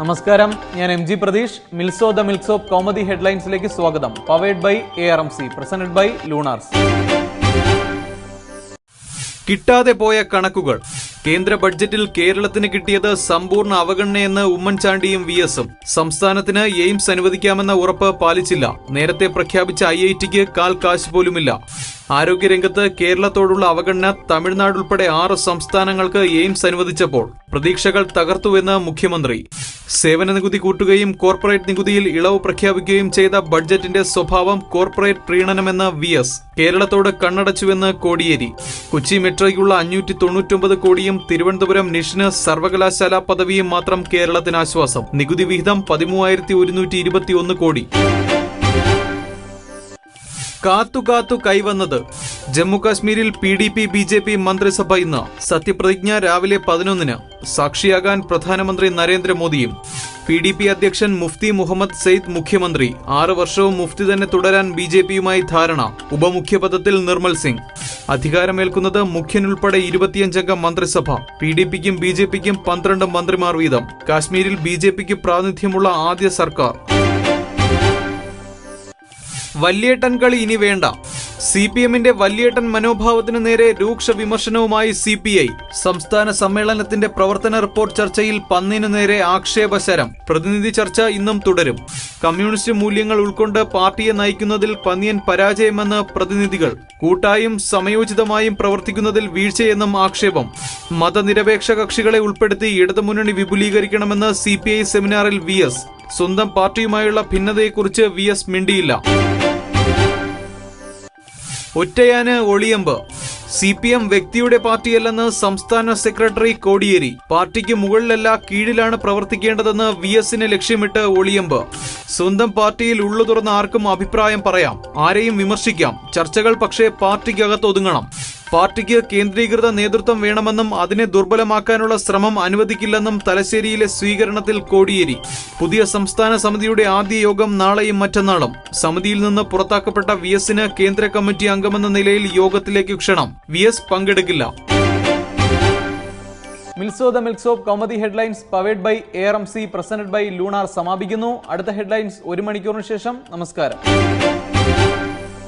നമസ്കാരം. ഞാൻ M G Pratheesh. Milso the Milso comedy ഹെഡ്ലൈൻസിലേക്ക് സ്വാഗതം. Powered by A R M C presented by Lunars കിട്ടാതെ പോയ കണക്കുകൾ. കേന്ദ്ര ബഡ്ജറ്റിൽ കേരളത്തിന് കിട്ടിയത് സമ്പൂർണ അവഗണനയെന്ന് ഉമ്മൻചാണ്ടിയും വി എസും സംസ്ഥാനത്തിന് എയിംസ് അനുവദിക്കാമെന്ന ഉറപ്പ് പാലിച്ചില്ല. നേരത്തെ പ്രഖ്യാപിച്ച ഐ ഐ ടിക്ക് കാൽ കാശ് പോലുമില്ല. ആരോഗ്യരംഗത്ത് കേരളത്തോടുള്ള അവഗണന തമിഴ്നാട് ഉൾപ്പെടെ ആറ് സംസ്ഥാനങ്ങൾക്ക് എയിംസ് അനുവദിച്ചപ്പോൾ പ്രതീക്ഷകൾ തകർത്തുവെന്ന് മുഖ്യമന്ത്രി. സേവന നികുതി കൂട്ടുകയും കോർപ്പറേറ്റ് നികുതിയിൽ ഇളവ് പ്രഖ്യാപിക്കുകയും ചെയ്ത ബഡ്ജറ്റിന്റെ സ്വഭാവം കോർപ്പറേറ്റ് പ്രീണനമെന്ന് വി എസ്. കേരളത്തോട് കണ്ണടച്ചുവെന്ന് കോടിയേരി. കൊച്ചി മെട്രോയ്ക്കുള്ള അഞ്ഞൂറ്റി തൊണ്ണൂറ്റൊമ്പത് കോടിയും തിരുവനന്തപുരം നിഷിന് സർവകലാശാല പദവിയും മാത്രം കേരളത്തിന് ആശ്വാസം. നികുതി വിഹിതം പതിമൂവായിരത്തി ഒരുന്നൂറ്റി ഇരുപത്തിയൊന്ന് കോടി. കാത്തു കാത്തു കൈവന്നത്. ജമ്മുകാശ്മീരിൽ P D P B J P മന്ത്രിസഭ ഇന്ന്. സത്യപ്രതിജ്ഞ രാവിലെ പതിനൊന്നിന്. സാക്ഷിയാകാൻ പ്രധാനമന്ത്രി നരേന്ദ്രമോദിയും. പി ഡി പി അധ്യക്ഷൻ മുഫ്തി മുഹമ്മദ് സെയ്ദ് മുഖ്യമന്ത്രി. ആറ് വർഷവും മുഫ്തി തന്നെ തുടരാൻ ബി ജെ പിയുമായി ധാരണ. ഉപമുഖ്യപദത്തിൽ നിർമ്മൽ സിംഗ്. അധികാരമേൽക്കുന്നത് മുഖ്യനുൾപ്പെടെ ഇരുപത്തിയഞ്ചംഗ മന്ത്രിസഭ. പി ഡി പിക്കും ബി ജെ പിക്കും പന്ത്രണ്ട് മന്ത്രിമാർ വീതം. കാശ്മീരിൽ ബി ജെ പിക്ക് പ്രാതിനിധ്യമുള്ള ആദ്യ സർക്കാർ. വല്യേട്ടൻ കളി ഇനി വേണ്ട. സി പി എമ്മിന്റെ വല്യേട്ടൻ മനോഭാവത്തിനു നേരെ രൂക്ഷ വിമർശനവുമായി സി പി ഐ സംസ്ഥാന സമ്മേളനത്തിന്റെ പ്രവർത്തന റിപ്പോർട്ട് ചർച്ചയിൽ പന്നിനു നേരെ ആക്ഷേപശരം. പ്രതിനിധി ചർച്ച ഇന്നും തുടരും. കമ്മ്യൂണിസ്റ്റ് മൂല്യങ്ങൾ ഉൾക്കൊണ്ട് പാർട്ടിയെ നയിക്കുന്നതിൽ പന്നിയൻ പരാജയമെന്ന് പ്രതിനിധികൾ. കൂട്ടായും സമയോചിതമായും പ്രവർത്തിക്കുന്നതിൽ വീഴ്ചയെന്നും ആക്ഷേപം. മതനിരപേക്ഷ കക്ഷികളെ ഉൾപ്പെടുത്തി ഇടതുമുന്നണി വിപുലീകരിക്കണമെന്ന് സി സെമിനാറിൽ വി സ്വന്തം പാർട്ടിയുമായുള്ള ഭിന്നതയെക്കുറിച്ച് വി മിണ്ടിയില്ല. ഒറ്റയാന് ഒളിയമ്പ്. സി പി എം വ്യക്തിയുടെ പാർട്ടിയല്ലെന്ന് സംസ്ഥാന സെക്രട്ടറി കോടിയേരി. പാർട്ടിക്ക് മുകളിലല്ല കീഴിലാണ് പ്രവർത്തിക്കേണ്ടതെന്ന് വി എസിനെ ലക്ഷ്യമിട്ട് ഒളിയമ്പ്. സ്വന്തം പാർട്ടിയിൽ ഉള്ളു തുറന്ന ആർക്കും അഭിപ്രായം പറയാം. ആരെയും വിമർശിക്കാം. ചർച്ചകൾ പക്ഷേ പാർട്ടിക്കകത്ത് ഒതുങ്ങണം. പാർട്ടിക്ക് കേന്ദ്രീകൃത നേതൃത്വം വേണമെന്നും അതിനെ ദുർബലമാക്കാനുള്ള ശ്രമം അനുവദിക്കില്ലെന്നും തലശ്ശേരിയിലെ സ്വീകരണത്തിൽ കോടിയേരി. പുതിയ സംസ്ഥാന സമിതിയുടെ ആദ്യ യോഗം നാളെയും മറ്റന്നാളും. സമിതിയിൽ നിന്ന് പുറത്താക്കപ്പെട്ട വി എസിന് കേന്ദ്ര കമ്മിറ്റി അംഗമെന്ന നിലയിൽ യോഗത്തിലേക്ക് ക്ഷണം. V S പങ്കെടുക്കില്ല. Milso the Milso comedy headlines powered by A R M C presented by Lunar സമാപിക്കുന്നു. അടുത്ത ഹെഡ്ലൈൻസ് ഒരു മണിക്കൂറിന് ശേഷം. നമസ്കാരം.